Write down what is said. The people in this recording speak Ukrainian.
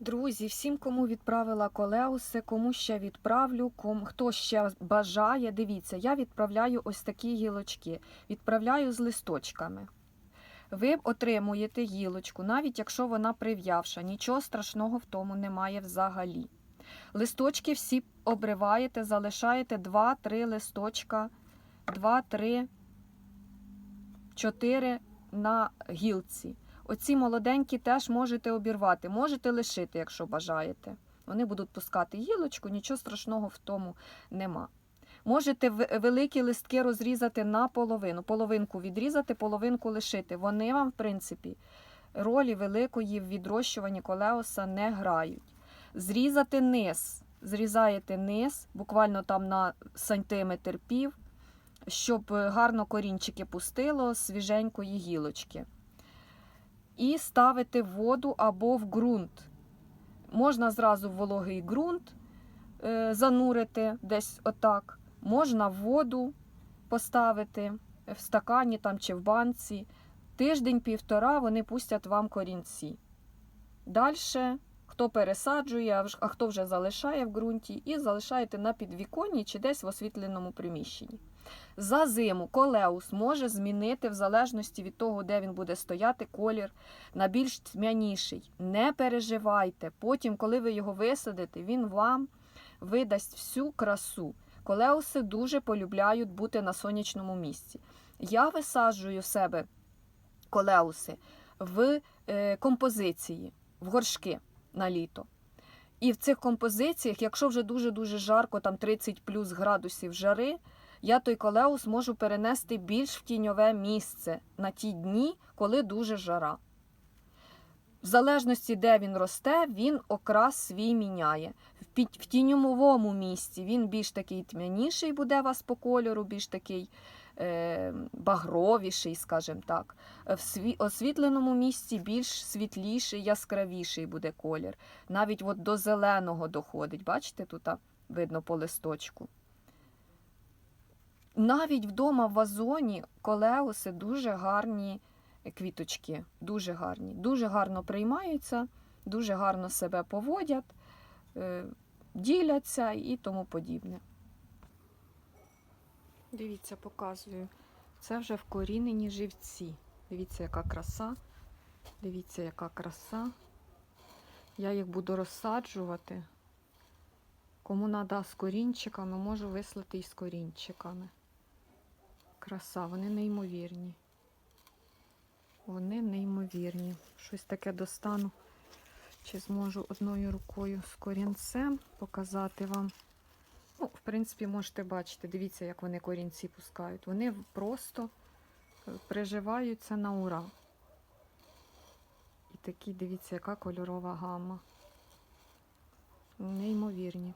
Друзі, всім, кому відправила колеуси, кому ще відправлю, кому, хто ще бажає, дивіться, я відправляю ось такі гілочки. Відправляю з листочками. Ви отримуєте гілочку, навіть якщо вона прив'явша, нічого страшного в тому немає взагалі. Листочки всі обриваєте, залишаєте 2-3 листочка, 2-3, 4 на гілці. Оці молоденькі теж можете обірвати, можете лишити, якщо бажаєте. Вони будуть пускати гілочку, нічого страшного в тому нема. Можете великі листки розрізати на половину, половинку відрізати, половинку лишити. Вони вам, в принципі, ролі великої в відрощуванні колеоса не грають. Зрізати низ, зрізаєте низ, буквально там на сантиметр пів, щоб гарно корінчики пустило свіженької гілочки і ставити в воду або в ґрунт. Можна зразу в вологий ґрунт е, занурити десь отак. Можна в воду поставити в стакані там, чи в банці. Тиждень-півтора вони пустять вам корінці. Далі, хто пересаджує, а хто вже залишає в ґрунті, і залишаєте на підвіконні чи десь в освітленому приміщенні. За зиму колеус може змінити в залежності від того, де він буде стояти, колір на більш тьмяніший. Не переживайте. Потім, коли ви його висадите, він вам видасть всю красу. Колеуси дуже полюбляють бути на сонячному місці. Я висаджую в себе колеуси в е, композиції, в горшки на літо. І в цих композиціях, якщо вже дуже-дуже жарко, там 30 плюс градусів жари, я той колеус можу перенести більш в тіньове місце на ті дні, коли дуже жара. В залежності, де він росте, він окрас свій міняє. В тіньовому місці він більш такий тьмяніший буде у вас по кольору, більш такий багровіший, скажімо так. В сві- освітленому місці більш світліший, яскравіший буде колір. Навіть от до зеленого доходить. Бачите, тут видно по листочку. Навіть вдома в вазоні колеуси дуже гарні квіточки, дуже гарні, дуже гарно приймаються, дуже гарно себе поводять, е, діляться і тому подібне. Дивіться, показую. Це вже вкорінені живці. Дивіться, яка краса. Дивіться, яка краса. Я їх буду розсаджувати. Кому треба з корінчиками, можу вислати і з корінчиками. Краса, вони неймовірні. Вони неймовірні. Щось таке достану. Чи зможу одною рукою з корінцем показати вам. Ну, в принципі, можете бачити, дивіться, як вони корінці пускають. Вони просто е, приживаються на ура. І такі, дивіться, яка кольорова гамма. Неймовірні.